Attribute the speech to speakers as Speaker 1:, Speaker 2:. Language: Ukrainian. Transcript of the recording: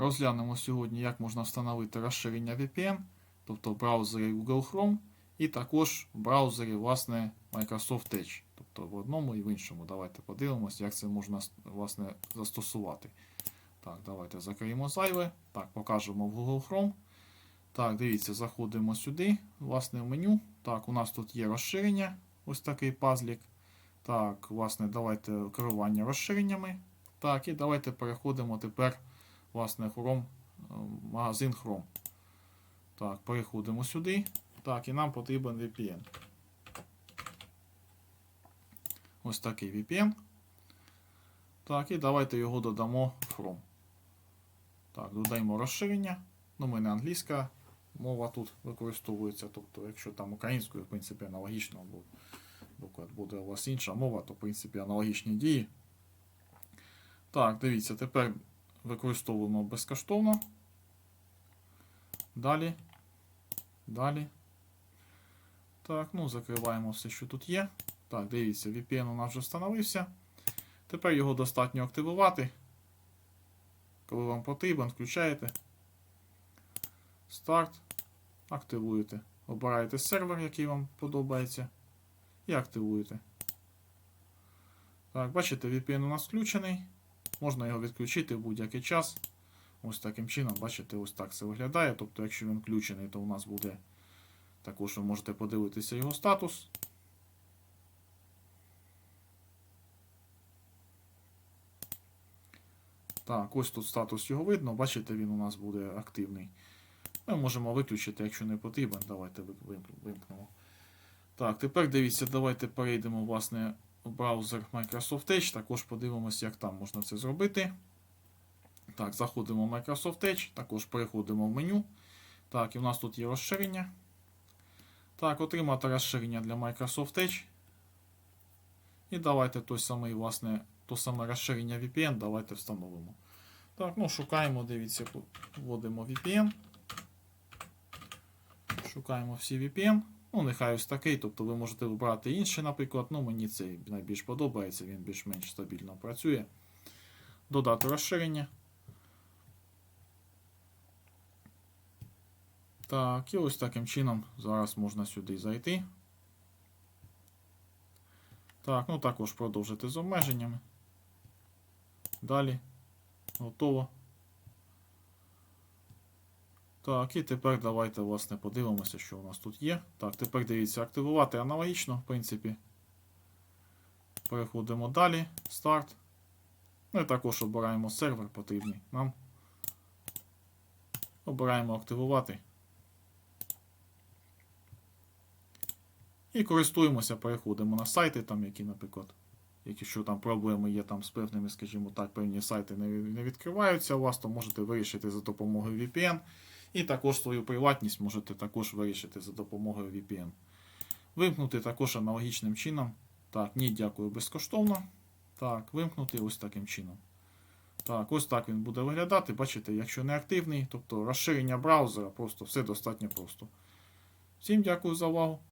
Speaker 1: Розглянемо сьогодні, як можна встановити розширення VPN, тобто в браузері Google Chrome, і також в браузері власне, Microsoft Edge. Тобто в одному і в іншому. Давайте подивимося, як це можна власне, застосувати. Так, давайте закриємо зайве. Так, покажемо в Google Chrome. Так, дивіться, заходимо сюди, власне, в меню. Так, у нас тут є розширення, ось такий пазлік. Так, власне, давайте керування розширеннями. Так, і давайте переходимо тепер, власне, Chrome, е, магазин Chrome. Так, переходимо сюди. Так, і нам потрібен VPN. Ось такий VPN. Так, і давайте його додамо в Chrome. Так, додаємо розширення. Ну, в мене англійська мова тут використовується. Тобто, якщо там українською, в принципі, аналогічно, бо наприклад, буде у вас інша мова, то в принципі аналогічні дії. Так, дивіться, тепер використовуємо безкоштовно. Далі. Далі. Так, ну, закриваємо все, що тут є. Так, дивіться, VPN у нас вже встановився. Тепер його достатньо активувати. Коли вам потрібен, включаєте. Старт. Активуєте. Обираєте сервер, який вам подобається. І активуєте. Так, бачите, VPN у нас включений. Можна його відключити в будь-який час. Ось таким чином, бачите, ось так це виглядає. Тобто, якщо він включений, то у нас буде. Також ви можете подивитися його статус. Так, ось тут статус його видно. Бачите, він у нас буде активний. Ми можемо виключити, якщо не потрібен. Давайте вимкнемо. Так, тепер дивіться, давайте перейдемо власне, в браузер Microsoft Edge. Також подивимося, як там можна це зробити. Так, заходимо в Microsoft Edge, також переходимо в меню. Так, і у нас тут є розширення. Так, отримати розширення для Microsoft Edge. І давайте той самий, власне, то саме розширення VPN, давайте встановимо. Так, ну шукаємо, дивіться, вводимо VPN. Шукаємо всі VPN. Ну, нехай ось такий, тобто ви можете вибрати інший, наприклад. Ну, мені цей найбільш подобається, він більш-менш стабільно працює. Додати розширення. Так, і ось таким чином зараз можна сюди зайти. Так, ну також продовжити з обмеженнями. Далі. Готово. Так, і тепер давайте, власне, подивимося, що у нас тут є. Так, тепер дивіться, активувати аналогічно, в принципі. Переходимо далі. Старт. Ну і також обираємо сервер потрібний нам. Обираємо активувати. І користуємося, переходимо на сайти, там, які, наприклад, якщо там проблеми є там з певними, скажімо так, певні сайти не, відкриваються у вас, то можете вирішити за допомогою VPN. І також свою приватність можете також вирішити за допомогою VPN. Вимкнути також аналогічним чином. Так, ні, дякую, безкоштовно. Так, вимкнути ось таким чином. Так, ось так він буде виглядати. Бачите, якщо не активний, тобто розширення браузера, просто все достатньо просто. Всім дякую за увагу.